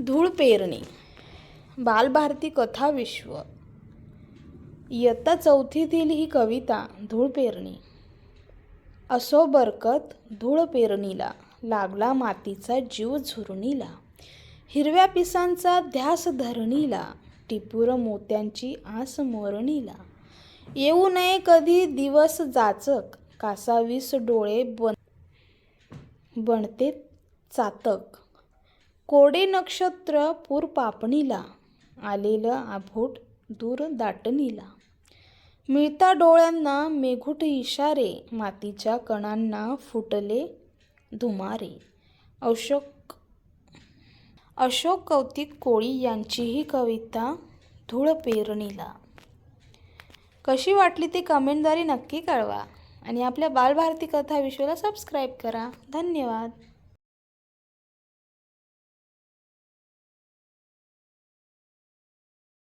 धूळ पेरणी बालभारती कथा विश्व. इयत्ता चौथीतील ही कविता धूळ पेरणी. असो बरकत धूळ पेरणीला लागला मातीचा जीव झुरणीला. हिरव्या पिसांचा ध्यास धरणीला टिपूर मोत्यांची आस मोरणीला. येऊ नये कधी दिवस जाचक कासावीस डोळे बन बनते चातक. कोडे नक्षत्र पूर पापणीला आलेलं आभूट दूर दाटणीला. मिळता डोळ्यांना मेघूट इशारे मातीच्या कणांना फुटले धुमारे. अशोक अशोक कौतिक कोळी यांची ही कविता धूळ पेरणीला. कशी वाटली ती कमेंटद्वारे नक्की कळवा आणि आपल्या बालभारती कथा विश्वला सबस्क्राईब करा. धन्यवाद.